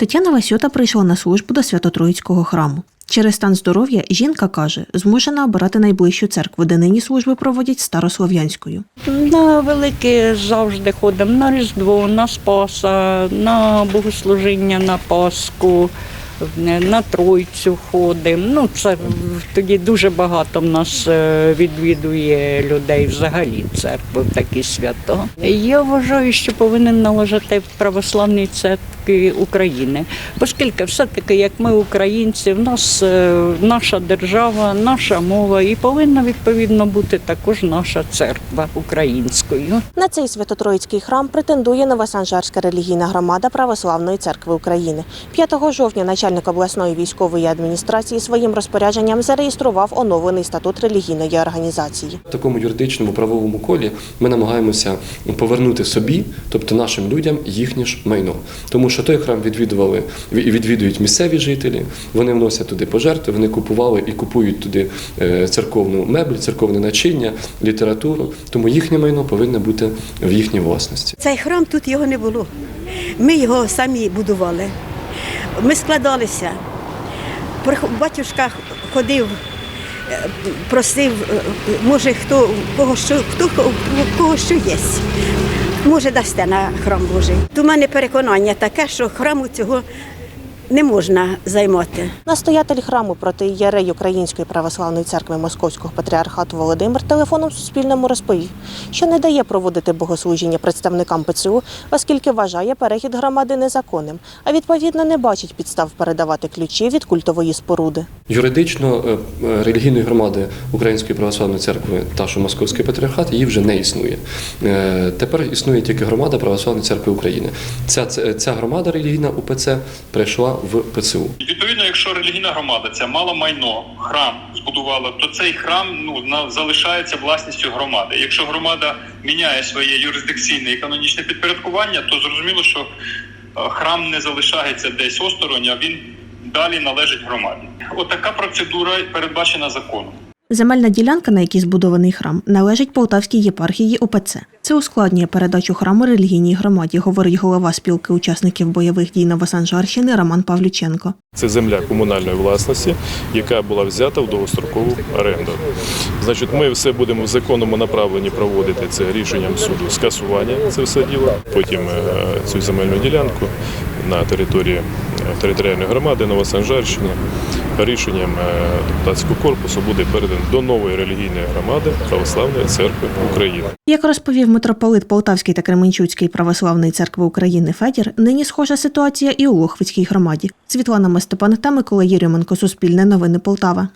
Тетяна Васюта прийшла на службу до Свято-Троїцького храму. Через стан здоров'я жінка каже, змушена обирати найближчу церкву, де нині служби проводять старослов'янською. На велике завжди ходимо на Різдво, на Спаса, на богослужіння на Пасху, на Тройцю ходимо. Ну, це тоді дуже багато в нас е, відвідує людей взагалі церкви в такі свята. Я вважаю, що повинен належати православній церкві України, оскільки все-таки, як ми українці, в нас е, наша держава, наша мова і повинна відповідно бути також наша церква українською. На цей Свято-Троїцький храм претендує Новосанжарська релігійна громада Православної церкви України. 5 жовтня начальник обласної військової адміністрації своїм розпорядженням зареєстрував оновлений статут релігійної організації. В такому юридичному правовому колі ми намагаємося повернути собі, тобто нашим людям, їхнє ж майно. Тому що той храм відвідували і відвідують місцеві жителі, вони вносять туди пожертви, вони купували і купують туди е, церковну меблі, церковне начиння, літературу. Тому їхнє майно повинно бути в їхній власності. Цей храм тут його не було. Ми його самі будували. Ми складалися. Батюшка ходив, е, просив, е, може, хто кого що, хто кого що є. Може, дасте на храм Божий. У мене переконання таке, що храму цього не можна займати. Настоятель храму проти єрей Української православної церкви Московського патріархату Володимир телефоном Суспільному розповів, що не дає проводити богослужіння представникам ПЦУ, оскільки вважає перехід громади незаконним, а відповідно не бачить підстав передавати ключі від культової споруди. Юридично е, е, релігійної громади Української православної церкви та що Московський патріархат її вже не існує. Е, Тепер існує тільки громада Православної церкви України. Ця, ця ця громада релігійна УПЦ прийшла в ПЦУ. Відповідно, якщо релігійна громада ця мала майно, храм збудувала, то цей храм ну на- залишається власністю громади. Якщо громада міняє своє юрисдикційне економічне підпорядкування, то зрозуміло, що е, храм не залишається десь осторонь, а він далі належить громаді. Отака процедура передбачена законом. Земельна ділянка, на якій збудований храм, належить Полтавській єпархії УПЦ. Це ускладнює передачу храму релігійній громаді, говорить голова спілки учасників бойових дій Новосанжарщини Роман Павлюченко. Це земля комунальної власності, яка була взята в довгострокову оренду. Значить, ми все будемо в законному направленні проводити це рішенням суду скасування це все діло. Потім е, цю земельну ділянку на території е, територіальної громади Новосанжарщини рішенням е, депутатського корпусу буде передано до нової релігійної громади Православної церкви України. Як розповів митрополит Полтавський та Кременчуцький православної церкви України Федір, нині схожа ситуація і у Лохвицькій громаді. Світлана Мастепан та Микола Єрьоменко, Суспільне новини Полтава.